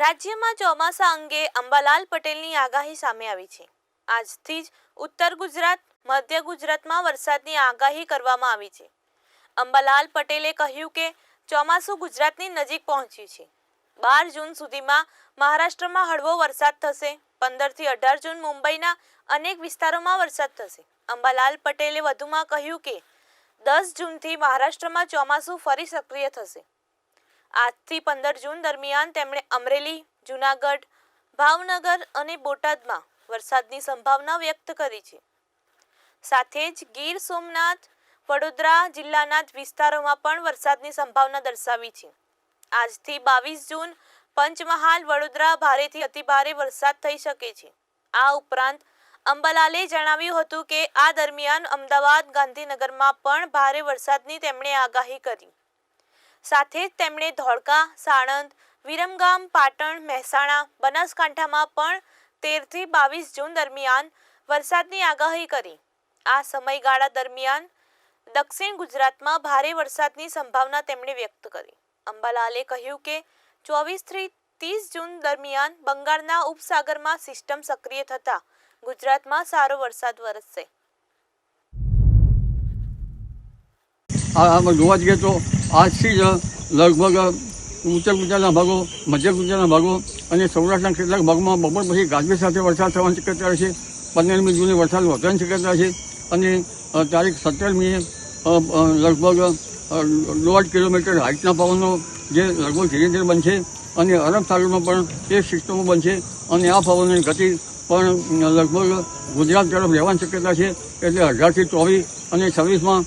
રાજ્યમાં ચોમાસા અંગે અંબાલાલ પટેલની આગાહી સામે આવી છે. આજથી જ ઉત્તર ગુજરાત, મધ્ય ગુજરાતમાં વરસાદની આગાહી કરવામાં આવી છે. અંબાલાલ પટેલે કહ્યું કે, ચોમાસું ગુજરાતની નજીક પહોંચ્યું છે. બાર જૂન સુધીમાં મહારાષ્ટ્રમાં હળવો વરસાદ થશે, પંદરથી અઢાર જૂન મુંબઈના અનેક વિસ્તારોમાં વરસાદ થશે. અંબાલાલ પટેલે વધુમાં કહ્યું કે, દસ જૂનથી મહારાષ્ટ્રમાં ચોમાસું ફરી સક્રિય થશે. આજથી પંદર જૂન દરમિયાન તેમણે અમરેલી, જુનાગઢ, ભાવનગર અને બોટાદમાં વરસાદની સંભાવના વ્યક્ત કરી છે. સાથે જ ગીર સોમનાથ, વડોદરા જિલ્લાના જ વિસ્તારોમાં પણ વરસાદની સંભાવના દર્શાવી છે. આજથી બાવીસ જૂન પંચમહાલ, વડોદરા ભારેથી અતિભારે વરસાદ થઈ શકે છે. આ ઉપરાંત અંબલાલે જણાવ્યું હતું કે આ દરમિયાન અમદાવાદ ગાંધીનગરમાં પણ ભારે વરસાદની તેમણે આગાહી કરી. સાથે જ તેમણે ધોળકા, સાણંદ, વિરમગામ, પાટણ, મહેસાણા, બનાસકાંઠામાં પણ તેરથી બાવીસ જૂન દરમિયાન વરસાદની આગાહી કરી. આ સમયગાળા દરમિયાન દક્ષિણ ગુજરાતમાં ભારે વરસાદની સંભાવના તેમણે વ્યક્ત કરી. અંબાલાલે કહ્યું કે ચોવીસથી ત્રીસ જૂન દરમિયાન બંગાળના ઉપસાગરમાં સિસ્ટમ સક્રિય થતા ગુજરાતમાં સારો વરસાદ વરસશે. જોવા જઈએ તો આજથી જ લગભગ ઉત્તર ગુજરાતના ભાગો મધ્ય ગુજરાતના ભાગો અને સૌરાષ્ટ્રના કેટલાક ભાગમાં બપોર પછી ગાજવીજ સાથે વરસાદ થવાની શક્યતા છે. પંદરમી જૂને વરસાદ વધવાની શક્યતા છે અને તારીખ સત્તરમીએ લગભગ દોઢ કિલોમીટર હાઇટના પવનો જે લગભગ ધીરે ધીરે બનશે અને અરબ સાગરમાં પણ એ સિસ્ટમો બનશે અને આ પવનની ગતિ પણ લગભગ ગુજરાત તરફ રહેવાની શક્યતા છે. એટલે અઢારથી ચોવીસ અને છવ્વીસમાં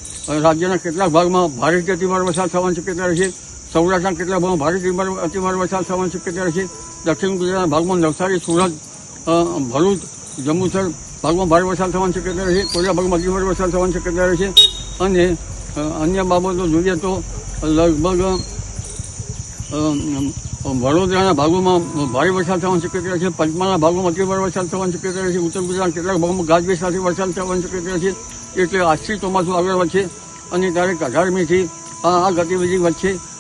રાજ્યના કેટલાક ભાગમાં ભારેથી અતિભાર વરસાદ થવાની શક્યતા રહેશે. સૌરાષ્ટ્રના કેટલાક ભાગમાં ભારે અતિભાર વરસાદ થવાની શક્યતા રહેશે. દક્ષિણ ગુજરાતના ભાગમાં નવસારી, સુરત ભરૂચ, જંબુસર ભાગમાં ભારે વરસાદ થવાની શક્યતા રહેશે. કોઈના ભાગમાં અતિભાર વરસાદ થવાની શક્યતા રહેશે. અને અન્ય બાબતો જોઈએ તો લગભગ વડોદરાના ભાગોમાં ભારે વરસાદ થવાની શક્યતા છે. પંચમહાલના ભાગોમાં અતિભારે વરસાદ થવાની શક્યતા છે. ઉત્તર ગુજરાતના કેટલાક ભાગોમાં ગાજવીજ સાથે વરસાદ થવાની શક્યતા છે. એટલે આજથી ચોમાસું આગળ વધશે અને તારીખ અઢારમીથી આ ગતિવિધિ વધશે.